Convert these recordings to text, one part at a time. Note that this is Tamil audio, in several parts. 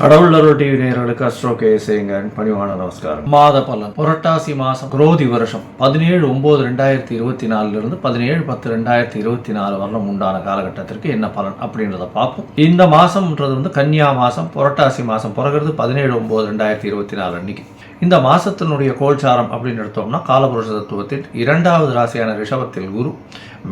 கடவுள் அருள் டிவி நேயர்களுக்கு அஸ்ட்ரோ கேசேங்கன் பணிவான நமஸ்காரம். மாத பலன். புரட்டாசி மாசம் குரோதி வருஷம். பதினேழு ஒன்பது ரெண்டாயிரத்தி இருபத்தி நாலுல இருந்து பதினேழு பத்து ரெண்டாயிரத்தி இருபத்தி நாலு வரலாம் உண்டான காலகட்டத்திற்கு என்ன பலன் அப்படின்றத பார்ப்போம். இந்த மாசம்ன்றது வந்து கன்னியா மாசம் புரட்டாசி மாசம் பிறகுறது பதினேழு ஒன்பது ரெண்டாயிரத்தி இருபத்தி நாலு அன்னைக்கு. இந்த மாசத்தினுடைய கோல்சாரம் அப்படின்னு எடுத்தோம்னா காலபுருஷ தத்துவத்தில் இரண்டாவது ராசியான ரிஷபத்தில் குரு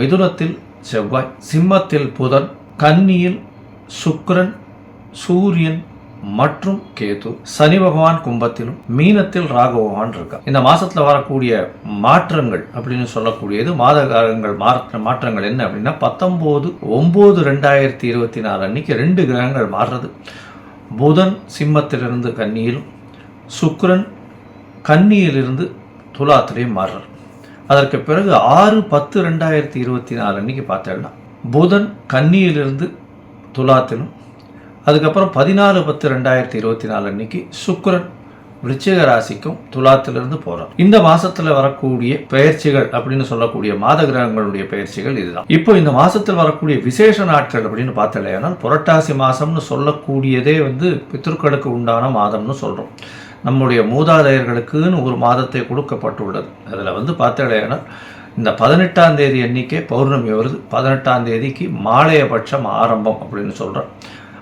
மிதுனத்தில் செவ்வாய் சிம்மத்தில் புதன் கன்னியில் சுக்ரன் சூரியன் மற்றும் கேது சனி பகவான் கும்பத்திலும் மீனத்தில் ராகு பகவான் இருக்கா. இந்த மாசத்துல வரக்கூடிய மாற்றங்கள் அப்படின்னு சொல்லக்கூடியது மாத காலங்கள் மாற்ற மாற்றங்கள் என்ன அப்படின்னா பத்தொம்போது ஒன்பது ரெண்டாயிரத்தி இருபத்தி நாலு அன்னைக்கு ரெண்டு கிரகங்கள் மாறுறது. புதன் சிம்மத்திலிருந்து கன்னியிலும் சுக்ரன் கன்னியிலிருந்து துலாத்திலையும் மாறுறார். அதற்கு பிறகு ஆறு பத்து ரெண்டாயிரத்தி இருபத்தி நாலு அன்னைக்கு பார்த்தேன்னா புதன் கன்னியிலிருந்து துலாத்திலும் அதுக்கப்புறம் பதினாலு பத்து ரெண்டாயிரத்தி இருபத்தி நாலு அன்னைக்கு சுக்கரன் விருச்சிக ராசிக்கும் துலாத்திலிருந்து போறார். இந்த மாசத்துல வரக்கூடிய பயிற்சிகள் அப்படின்னு சொல்லக்கூடிய மாத கிரகங்களுடைய பயிற்சிகள் இதுதான். இப்போ இந்த மாசத்தில் வரக்கூடிய விசேஷ நாட்கள் அப்படின்னு பார்த்தலையானால் புரட்டாசி மாசம்னு சொல்லக்கூடியதே வந்து பித்ருக்களுக்கு உண்டான மாதம்னு சொல்றோம். நம்முடைய மூதாதையர்களுக்குன்னு ஒரு மாதத்தை கொடுக்கப்பட்டுள்ளது. அதில் வந்து பார்த்தலையானால் இந்த பதினெட்டாம் தேதி எண்ணிக்கை பௌர்ணமி வருது. பதினெட்டாம் தேதிக்கு மாலையபட்சம் ஆரம்பம் அப்படின்னு சொல்கிறோம்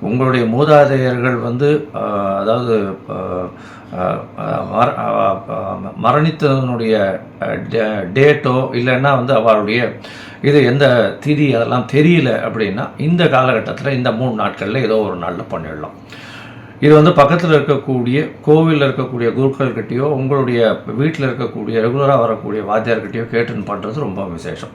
உங்களுடைய மூதாதையர்கள் வந்து அதாவது ஆஹ், மரணித்ததனுடைய டே- டேட்டோ இல்லைன்னா வந்து அவருடைய இது எந்த திதி அதெல்லாம் தெரியல அப்படின்னா இந்த காலகட்டத்தில் இந்த மூணு நாட்களில் ஏதோ ஒரு நாளில் பண்ணிடலாம். இது வந்து பக்கத்தில் இருக்கக்கூடிய கோவிலில் இருக்கக்கூடிய குருக்கள்கிட்டயோ உங்களுடைய வீட்டில் இருக்கக்கூடிய ரெகுலராக வரக்கூடிய வாத்தியார்கிட்டயோ கேட்டுன்னு பண்ணுறது ரொம்ப விசேஷம்.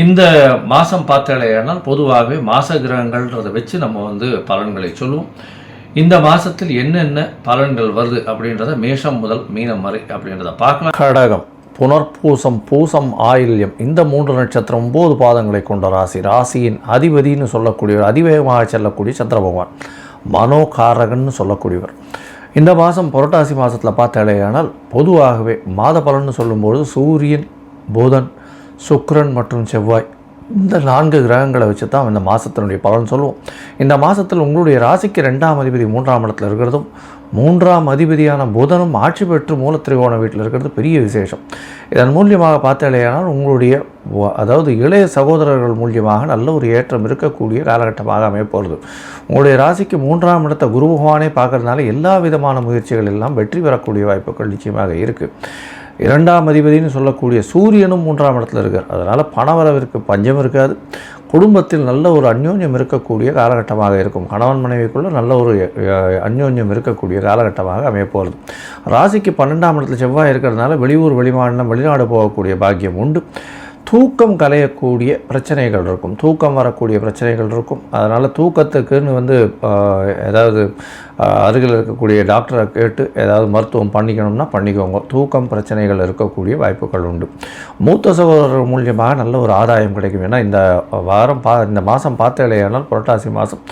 இந்த மாதம் பார்த்தாலேயானால் பொதுவாகவே மாச கிரகங்கள்ன்றதை வச்சு நம்ம வந்து பலன்களை சொல்லுவோம். இந்த மாதத்தில் என்னென்ன பலன்கள் வருது அப்படின்றத மேஷம் முதல் மீனம் வரை அப்படின்றத பார்க்கலாம். கடகம் புனர்பூசம் பூசம் ஆயில்யம் இந்த மூன்று நட்சத்திரம் ஒம்பது பாதங்களை கொண்ட ராசி. ராசியின் அதிபதின்னு சொல்லக்கூடியவர் அதிவேகமாக செல்லக்கூடிய சந்திர பகவான். மனோகாரகன்னு சொல்லக்கூடியவர். இந்த மாதம் புரட்டாசி மாதத்தில் பார்த்தாலேயானால் பொதுவாகவே மாத பலன்னு சொல்லும்போது சூரியன் புதன் சுக்ரன் மற்றும் செவ்வாய் இந்த நான்கு கிரகங்களை வச்சு தான் இந்த மாதத்தினுடைய பலன் சொல்லுவோம். இந்த மாதத்தில் உங்களுடைய ராசிக்கு ரெண்டாம் அதிபதி மூன்றாம் இடத்துல இருக்கிறதும் மூன்றாம் அதிபதியான புதனும் ஆட்சி பெற்று மூலத்திரிகோண வீட்டில் இருக்கிறது பெரிய விசேஷம். இதன் மூலியமாக பார்த்தாலேயானால் உங்களுடைய அதாவது இளைய சகோதரர்கள் மூலியமாக நல்ல ஒரு ஏற்றம் இருக்கக்கூடிய காலகட்டமாக அமையப்போகிறது. உங்களுடைய ராசிக்கு மூன்றாம் இடத்த குரு பகவானே பார்க்கறதுனால எல்லா விதமான முயற்சிகள் எல்லாம் வெற்றி பெறக்கூடிய வாய்ப்புகள் நிச்சயமாக இருக்குது இரண்டாம் அதிபதினு சொல்லக்கூடிய சூரியனும் மூன்றாம் இடத்துல இருக்கார். அதனால் பணவரவிற்கு பஞ்சம் இருக்காது. குடும்பத்தில் நல்ல ஒரு அந்யோன்யம் இருக்கக்கூடிய காலகட்டமாக இருக்கும். கணவன் மனைவிக்குள்ளே நல்ல ஒரு அந்யோன்யம் இருக்கக்கூடிய காலகட்டமாக அமையப்போகிறது ராசிக்கு பன்னெண்டாம் இடத்துல செவ்வாய் இருக்கிறதுனால வெளியூர் வெளிமாநிலம் வெளிநாடு போகக்கூடிய பாக்கியம் உண்டு. தூக்கம் கலையக்கூடிய பிரச்சனைகள் இருக்கும். தூக்கம் வரக்கூடிய பிரச்சனைகள் இருக்கும். அதனால் தூக்கத்துக்குன்னு வந்து ஏதாவது அருகில் இருக்கக்கூடிய டாக்டரை கேட்டு ஏதாவது மருத்துவம் பண்ணிக்கணும்னா பண்ணிக்கோங்க. தூக்கம் பிரச்சனைகள் இருக்கக்கூடிய வாய்ப்புகள் உண்டு. மூத்த சகோதரர் மூலியமாக நல்ல ஒரு ஆதாயம் கிடைக்கும். ஏன்னா இந்த வாரம் பா இந்த மாதம் பார்த்த இல்லையானால் புரட்டாசி மாதம்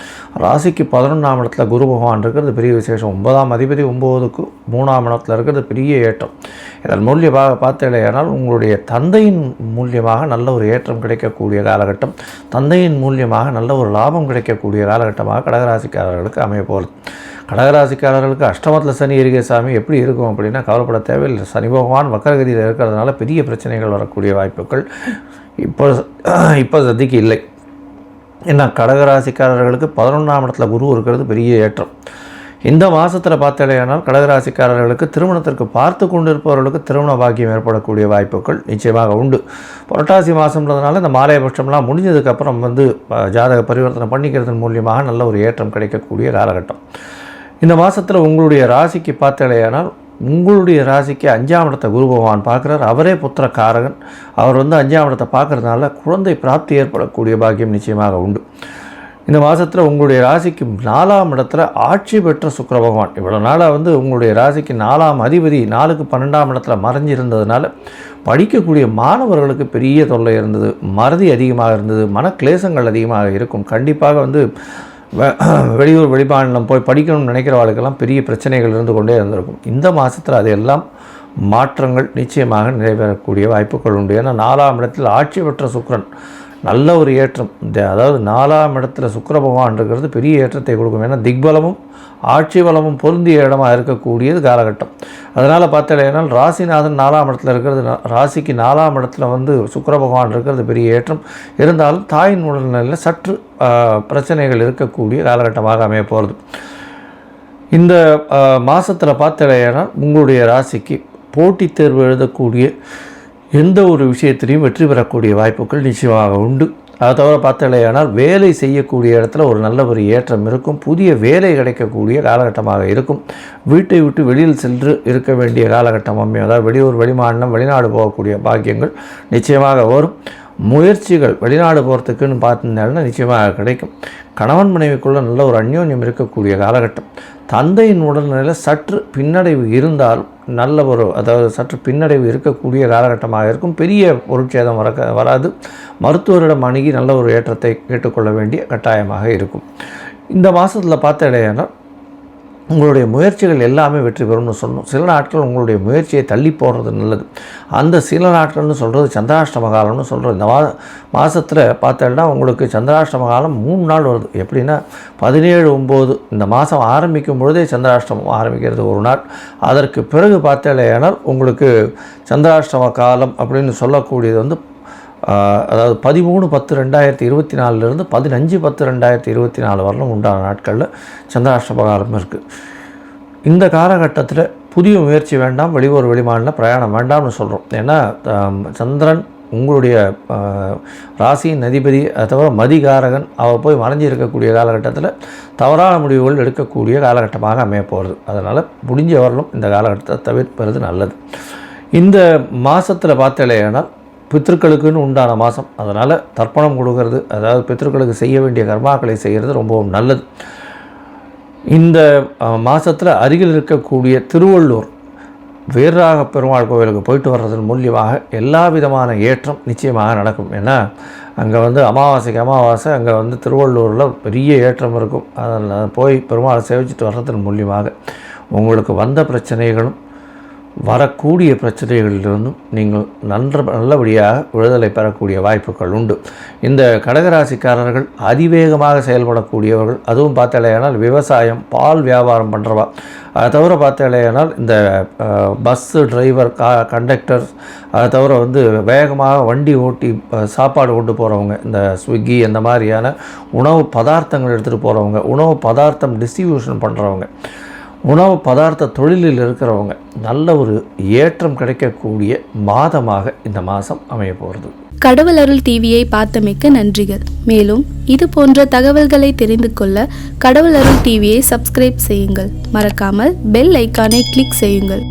ராசிக்கு பதினொன்றாம் இடத்துல குரு பகவான் இருக்கிறது பெரிய விசேஷம். ஒன்பதாம் அதிபதி ஒம்போதுக்கு மூணாம் இடத்துல இருக்கிறது பெரிய ஏற்றம். இதன் மூலியமாக பார்த்தீங்களேனால் உங்களுடைய தந்தையின் மூலியமாக நல்ல ஒரு ஏற்றம் கிடைக்கக்கூடிய காலகட்டம். தந்தையின் மூலியமாக நல்ல ஒரு லாபம் கிடைக்கக்கூடிய காலகட்டமாக கடகராசிக்காரர்களுக்கு அமைய போகிறது. கடகராசிக்காரர்களுக்கு அஷ்டமத்தில் சனி இருக்கே சாமி எப்படி இருக்கும் அப்படின்னா கவலைப்பட தேவையில்லை. சனி பகவான் வக்கரகதியில் இருக்கிறதுனால பெரிய பிரச்சனைகள் வரக்கூடிய வாய்ப்புகள் இப்போ இப்போ சதிக்கு இல்லை. ஏன்னா கடகராசிக்காரர்களுக்கு பதினொன்றாம் இடத்துல குரு இருக்கிறது பெரிய ஏற்றம். இந்த மாதத்தில் பார்த்தாலேயானால் கடகராசிக்காரர்களுக்கு திருமணத்திற்கு பார்த்து கொண்டிருப்பவர்களுக்கு திருமண பாக்கியம் ஏற்படக்கூடிய வாய்ப்புகள் நிச்சயமாக உண்டு. புரட்டாசி மாதம்ன்றதுனால இந்த மாலையபட்சம்லாம் முடிஞ்சதுக்கப்புறம் வந்து ஜாதக பரிவர்த்தனை பண்ணிக்கிறதன் மூலியமாக நல்ல ஒரு ஏற்றம் கிடைக்கக்கூடிய காலகட்டம். இந்த மாதத்தில் உங்களுடைய ராசிக்கு பார்த்தலையானால் உங்களுடைய ராசிக்கு அஞ்சாம் இடத்தை குரு பகவான் பார்க்குறார். அவரே புத்திர காரகன் அவர் வந்து அஞ்சாம் இடத்தை பார்க்கறதுனால குழந்தை பிராப்தி ஏற்படக்கூடிய பாக்கியம் நிச்சயமாக உண்டு. இந்த மாதத்தில் உங்களுடைய ராசிக்கு நாலாம் இடத்துல ஆட்சி பெற்ற சுக்கர பகவான். இவ்வளோ நாளாக வந்து உங்களுடைய ராசிக்கு நாலாம் அதிபதி நாலுக்கு பன்னெண்டாம் இடத்துல மறைஞ்சிருந்ததுனால படிக்கக்கூடிய மாணவர்களுக்கு பெரிய தொல்லை இருந்தது. மறதி அதிகமாக இருந்தது. மனக்லேசங்கள் அதிகமாக இருக்கும். கண்டிப்பாக வந்து வெளியூர் வெளிமாநிலம் போய் படிக்கணும்னு நினைக்கிறவர்களுக்கெல்லாம் பெரிய பிரச்சனைகள் இருந்து கொண்டே இருந்திருக்கும். இந்த மாதத்தில் அதையெல்லாம் மாற்றங்கள் நிச்சயமாக நிறைவேறக்கூடிய வாய்ப்புகள் உண்டு. ஏன்னா நாலாம் இடத்தில் ஆட்சி பெற்ற சுக்கிரன் நல்ல ஒரு ஏற்றம். இந்த அதாவது நாலாம் இடத்துல சுக்கர பகவான் இருக்கிறது பெரிய ஏற்றத்தை கொடுக்கும். ஏன்னா திக்பலமும் ஆட்சி பலமும் பொருந்திய இடமாக இருக்கக்கூடியது காலகட்டம். அதனால் பார்த்தீங்கன்னா ராசிநாதன் நாலாம் இடத்துல இருக்கிறது ராசிக்கு நாலாம் இடத்துல வந்து சுக்கர பகவான் இருக்கிறது பெரிய ஏற்றம். இருந்தாலும் தாயின் உடல்நிலையில் சற்று பிரச்சனைகள் இருக்கக்கூடிய காலகட்டமாக அமைய போகிறது இந்த மாதத்தில் பார்த்தீங்கன்னா உங்களுடைய ராசிக்கு போட்டித் தேர்வு எழுதக்கூடிய எந்த ஒரு விஷயத்திலையும் வெற்றி பெறக்கூடிய வாய்ப்புகள் நிச்சயமாக உண்டு. அதை தவிர பார்த்தலையானால் வேலை செய்யக்கூடிய இடத்துல ஒரு நல்ல ஒரு ஏற்றம் இருக்கும். புதிய வேலை கிடைக்கக்கூடிய காலகட்டமாக இருக்கும். வீட்டை விட்டு வெளியில் சென்று இருக்க வேண்டிய காலகட்டம் அமையும். அதாவது வெளியூர் வெளிமாநிலம் வெளிநாடு போகக்கூடிய பாக்கியங்கள் நிச்சயமாக வரும். முயற்சிகள் வெளிநாடு போகிறதுக்குன்னு பார்த்துருந்தாலும் நிச்சயமாக கிடைக்கும். கணவன் மனைவிக்குள்ள நல்ல ஒரு அந்யோன்யம் இருக்கக்கூடிய காலகட்டம். தந்தையின் உடல்நிலையில் சற்று பின்னடைவு இருந்தாலும் நல்ல ஒரு அதாவது சற்று பின்னடைவு இருக்கக்கூடிய காலகட்டமாக இருக்கும். பெரிய பொருட்சேதம் வர வராது. மருத்துவரிடம் அணுகி நல்ல ஒரு ஏற்றத்தை கேட்டுக்கொள்ள வேண்டிய கட்டாயமாக இருக்கும். இந்த மாதத்தில் பார்த்த இடையானால் உங்களுடைய முயற்சிகள் எல்லாமே வெற்றி பெறும்னு சொல்லணும். சில நாட்கள் உங்களுடைய முயற்சியை தள்ளி போடுறது நல்லது. அந்த சில நாட்கள்னு சொல்கிறது சந்திராஷ்டம காலம்னு சொல்கிறது இந்த மா மாதத்தில் பார்த்தேன்னா உங்களுக்கு சந்திராஷ்டம காலம் மூணு நாள் வருது. எப்படின்னா பதினேழு ஒம்பது இந்த மாதம் ஆரம்பிக்கும் பொழுதே சந்திராஷ்டமம் ஆரம்பிக்கிறது ஒரு நாள். அதற்கு பிறகு பார்த்தேனால் உங்களுக்கு சந்திராஷ்டம காலம் அப்படின்னு சொல்லக்கூடியது வந்து அதாவது பதிமூணு பத்து ரெண்டாயிரத்தி இருபத்தி நாலுலேருந்து பதினஞ்சு பத்து ரெண்டாயிரத்தி இருபத்தி நாலு வரலும் உண்டான நாட்களில் சந்திராஷ்டம காலம் இருக்குது இந்த காலகட்டத்தில் புதிய முயற்சி வேண்டாம் வெளியூர் வெளிமாநில பிரயாணம் வேண்டாம்னு சொல்கிறோம் ஏன்னா சந்திரன் உங்களுடைய ராசியின் அதிபதி அதை தவிர மதிகாரகன் அவர் போய் மறைஞ்சி இருக்கக்கூடிய காலகட்டத்தில் தவறான முடிவுகள் எடுக்கக்கூடிய காலகட்டமாக அமைய போகிறது அதனால் முடிஞ்ச வரலும் இந்த காலகட்டத்தை தவிர்ப்பது நல்லது. இந்த மாதத்தில் பார்த்தலையானால் பித்திருக்களுக்குன்னு உண்டான மாதம் அதனால் தர்ப்பணம் கொடுக்கறது அதாவது பித்திருக்களுக்கு செய்ய வேண்டிய கர்மாக்களை செய்கிறது ரொம்பவும் நல்லது. இந்த மாதத்தில் அருகில் இருக்கக்கூடிய திருவள்ளூர் வீரராக பெருமாள் கோவிலுக்கு போயிட்டு வர்றதன் மூலியமாக எல்லா விதமான ஏற்றம் நிச்சயமாக நடக்கும். ஏன்னா அங்கே வந்து அமாவாசைக்கு அமாவாசை அங்கே வந்து திருவள்ளூரில் பெரிய ஏற்றம் இருக்கும். அதில் போய் பெருமாளை சேவிச்சிட்டு வர்றதன் மூலியமாக உங்களுக்கு வந்த பிரச்சனைகளும் வரக்கூடிய பிரச்சனைகளிலிருந்தும் நீங்கள் நன்ற நல்லபடியாக விடுதலை பெறக்கூடிய வாய்ப்புகள் உண்டு. இந்த கடகராசிக்காரர்கள் அதிவேகமாக செயல்படக்கூடியவர்கள். அதுவும் பார்த்தாலேயானால் விவசாயம் பால் வியாபாரம் பண்ணுறவா அதை தவிர பார்த்தாலேயானால் இந்த பஸ்ஸு டிரைவர் கா கண்டக்டர் அதை தவிர வந்து வேகமாக வண்டி ஓட்டி சாப்பாடு கொண்டு போகிறவங்க இந்த ஸ்விக்கி அந்த மாதிரியான உணவு பதார்த்தங்கள் எடுத்துகிட்டு போகிறவங்க உணவு பதார்த்தம் டிஸ்ட்ரிபியூஷன் பண்ணுறவங்க உணவு பதார்த்த தொழிலில் இருக்கிறவங்க நல்ல ஒரு ஏற்றம் கிடைக்கக்கூடிய மாதமாக இந்த மாதம் அமைய போகிறது. கடவுள் அருள் டிவியை பார்த்தமைக்க நன்றிகள். மேலும் இது போன்ற தகவல்களை தெரிந்து கொள்ள கடவுள் அருள் டிவியை சப்ஸ்கிரைப் செய்யுங்கள். மறக்காமல் பெல் ஐக்கானை கிளிக் செய்யுங்கள்.